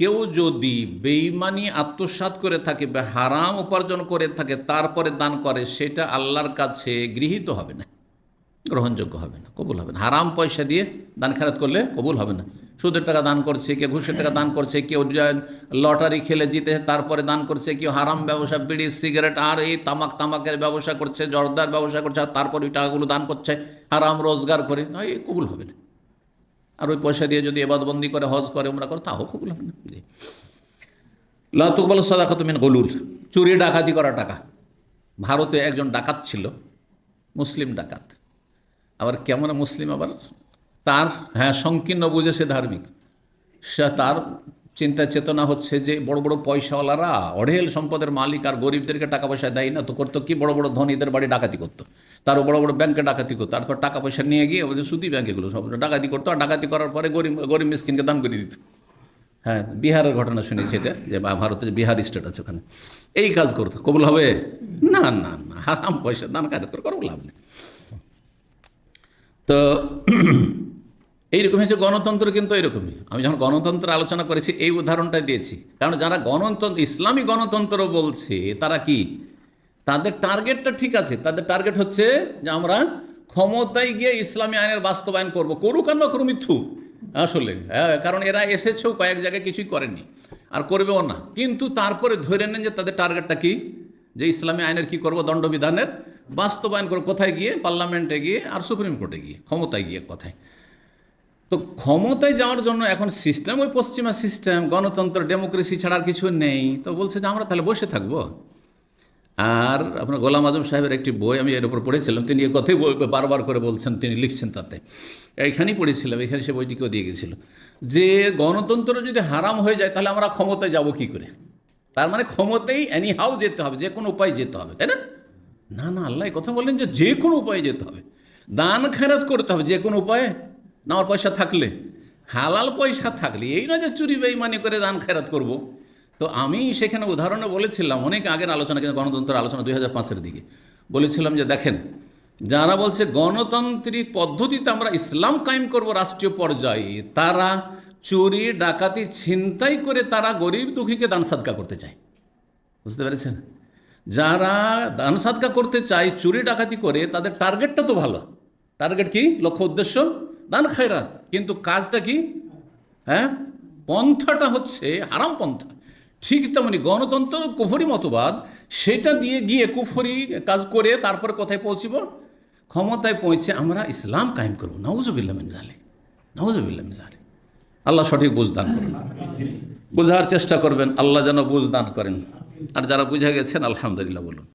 কেউ যদি বেইমানি আত্মসাৎ করে থাকে বা হারাম উপার্জন করে থাকে, তারপরে দান করে, সেটা আল্লাহর কাছে গৃহীত হবে না, গ্রহণযোগ্য হবে না, কবুল হবে না। হারাম পয়সা দিয়ে দান খেরাত করলে কবুল হবে না। সুদের টাকা দান করছে, কেউ ঘুষের টাকা দান করছে, কেউ লটারি খেলে জিতে, তারপরে দান করছে, কেউ হারাম ব্যবসা, বিড়ি, সিগারেট, আর এই তামাক তামাকের ব্যবসা করছে, জর্দার ব্যবসা করছে, আর তারপরে ওই টাকাগুলো দান করছে, হারাম রোজগার করে এই কবুল হবে না। আর ওই পয়সা দিয়ে যদি এবাদবন্দি করে, হজ করে, উমরা করে, তাও কবুল হবে না। জি। লাতুকবাল সদাকত মিন গলুল। চুরি, ডাকাতি করা টাকা। ভারতে একজন ডাকাত ছিল, মুসলিম ডাকাত। আবার কেমন মুসলিম আবার? তার হ্যাঁ সংকীর্ণ বুঝে সে ধার্মিক। সে তার চিন্তা চেতনা হচ্ছে যে, বড় বড় পয়সাওয়ালারা অঢেল সম্পদের মালিক আর গরিবদেরকে টাকা পয়সা দেয় না, তো করতো কি? বড় বড় ধনীদের বাড়ি ডাকাতি করতো। তারও বড় বড় ব্যাংকে ডাকাতি করতো। তারপর টাকা পয়সা নিয়ে গিয়ে ওদের সুদি ব্যাংকেগুলো সব ডাকাতি করতো আর ডাকাতি করার পরে গরিব গরিব মিসকিনকে দান করে দিত। হ্যাঁ বিহারের ঘটনা শুনেছি এটা, যে ভারতের বিহার স্টেট আছে ওখানে। এই কাজ করতো। কবুল হবে? না না না, হারাম পয়সা, দান কাজ করে করব লাভ নেই। তো এইরকম হচ্ছে গণতন্ত্র কিন্তু এরকমই আমি যখন গণতন্ত্র আলোচনা করেছি, এই উদাহরণটা দিয়েছি। কারণ যারা গণতন্ত্র, ইসলামী গণতন্ত্র বলছে, তারা কি? তাদের টার্গেটটা ঠিক আছে। তাদের টার্গেট হচ্ছে যে আমরা ক্ষমতায় গিয়ে ইসলামী আইনের বাস্তবায়ন করব। করুক আর না করুক মিথ্যু আসলে হ্যাঁ কারণ এরা এসেছেও কয়েক জায়গায় কিছুই করেনি আর করবেও না। কিন্তু তারপরে ধরে নেন যে তাদের টার্গেটটা কি? যে ইসলামী আইনের কি করব? দণ্ডবিধানের বাস্তবায়ন করব। কোথায় গিয়ে? পার্লামেন্টে গিয়ে আর সুপ্রিম কোর্টে গিয়ে, ক্ষমতায় গিয়ে কোথায়? তো ক্ষমতায় যাওয়ার জন্য এখন সিস্টেম ওই পশ্চিমা সিস্টেম গণতন্ত্র ডেমোক্রেসি ছাড়া আর কিছু নেই। তো বলছে যে আমরা তাহলে বসে থাকব। আর আপনার গোলাম আজম সাহেবের একটি বই আমি এর উপর পড়েছিলাম। তিনি এ কথাই বারবার করে বলছেন, তিনি লিখছেন তাতে। এইখানেই পড়েছিলাম এখানে সে বইটিকেও দিয়ে গেছিল। যে গণতন্ত্র যদি হারাম হয়ে যায়, তাহলে আমরা ক্ষমতায় যাব কি করে? তার মানে ক্ষমতাই এনি হাউ যেতে হবে, যে কোনো উপায় যেতে হবে, তাই না? না না, আল্লাহ কথা বললেন যে যে কোনো উপায়ে যেতে হবে। দান খেরাত করতে হবে, যে কোনো উপায়ে। না আমার পয়সা থাকলে, হালাল পয়সা থাকলে, এই নয় যে চুরি বেইমানি করে দান খেরাত করব। তো আমি সেখানে উদাহরণে বলেছিলাম, অনেক আগের আলোচনা, কিন্তু গণতন্ত্রের আলোচনা দুই হাজার পাঁচের দিকে। বলেছিলাম যে, দেখেন, যারা বলছে গণতান্ত্রিক পদ্ধতিতে আমরা ইসলাম কায়েম করব রাষ্ট্রীয় পর্যায়ে, তারা চুরি, ডাকাতি, ছিনতাই করে তারা গরিব দুঃখীকে দান সাদকা করতে চায়। বুঝতে পেরেছেন? যারা দান সাদকা করতে চায়, চুরি, ডাকাতি করে, তাদের টার্গেটটা তো ভালো। টার্গেট কি? লক্ষ্য, উদ্দেশ্য? দান, খায়রাত। কিন্তু কাজটা কি? হ্যাঁ? পন্থাটা হচ্ছে হারাম পন্থা ঠিক তেমনি গণতন্ত্র কুফরি মতবাদ, সেটা দিয়ে গিয়ে কুফরি কাজ করে তারপর কোথায় পৌঁছিব? ক্ষমতায় পৌঁছে আমরা ইসলাম কায়েম করব। নওয়াজবিল্লামিন জালে নওয়াজবিল্লামিন জালে আল্লাহ সঠিক বুঝ দান করুন। বোঝার চেষ্টা করবেন, আল্লাহ যেন বুঝ দান করেন। আর যারা বুঝে গেছেন, আলহামদুলিল্লাহ বলুন।